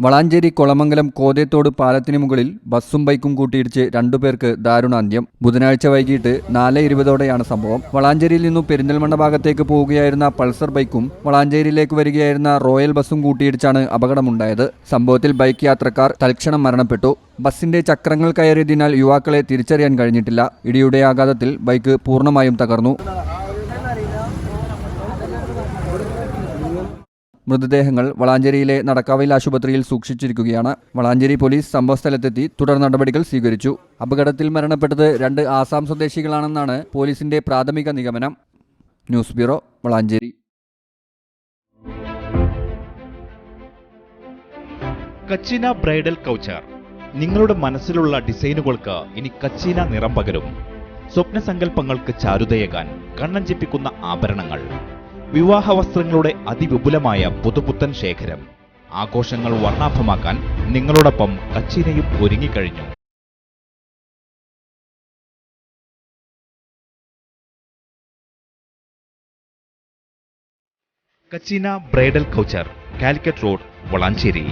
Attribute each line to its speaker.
Speaker 1: വളാഞ്ചേരി കൊളമംഗലം കോതേത്തോട് പാലത്തിന് മുകളിൽ ബസ്സും ബൈക്കും കൂട്ടിയിടിച്ച് രണ്ടുപേർക്ക് ദാരുണാന്ത്യം. ബുധനാഴ്ച വൈകിട്ട് നാല് ഇരുപതോടെയാണ് സംഭവം. വളാഞ്ചേരിയിൽ നിന്നും പെരിന്തൽമണ്ണ ഭാഗത്തേക്ക് പോവുകയായിരുന്ന പൾസർ ബൈക്കും വളാഞ്ചേരിയിലേക്ക് വരികയായിരുന്ന റോയൽ ബസ്സും കൂട്ടിയിടിച്ചാണ് അപകടമുണ്ടായത്. സംഭവത്തിൽ ബൈക്ക് യാത്രക്കാർ തൽക്ഷണം മരണപ്പെട്ടു. ബസിന്റെ ചക്രങ്ങൾ കയറിയതിനാൽ യുവാക്കളെ തിരിച്ചറിയാൻ കഴിഞ്ഞിട്ടില്ല. ഇടിയുടെ ആഘാതത്തിൽ ബൈക്ക് പൂർണമായും തകർന്നു. മൃതദേഹങ്ങൾ വളാഞ്ചേരിയിലെ നടക്കാവയിൽ ആശുപത്രിയിൽ സൂക്ഷിച്ചിരിക്കുകയാണ്. വളാഞ്ചേരി പോലീസ് സംഭവസ്ഥലത്തെത്തി തുടർ നടപടികൾ സ്വീകരിച്ചു. അപകടത്തിൽ മരണപ്പെട്ടത് രണ്ട് ആസാം സ്വദേശികളാണെന്നാണ് പോലീസിന്റെ പ്രാഥമിക നിഗമനം. News bureau Valanchery.
Speaker 2: Kachina bridal couture. നിങ്ങളുടെ മനസ്സിലുള്ള ഡിസൈനുകൾക്ക് ഇനി കച്ചീന നിറം പകരും. സ്വപ്നസങ്കല്പങ്ങൾക്ക് ചാരുതയേകാൻ കണ്ണഞ്ചിപ്പിക്കുന്ന ആഭരണങ്ങൾ. വിവാഹ വസ്ത്രങ്ങളുടെ അതിവിപുലമായ പുതുപുത്തൻ ശേഖരം. ആഘോഷങ്ങൾ വർണാഭമാക്കാൻ നിങ്ങളോടൊപ്പം കച്ചീനയും ഒരുങ്ങിക്കഴിഞ്ഞു. Kachina bridal couture Calicut road Valanchery.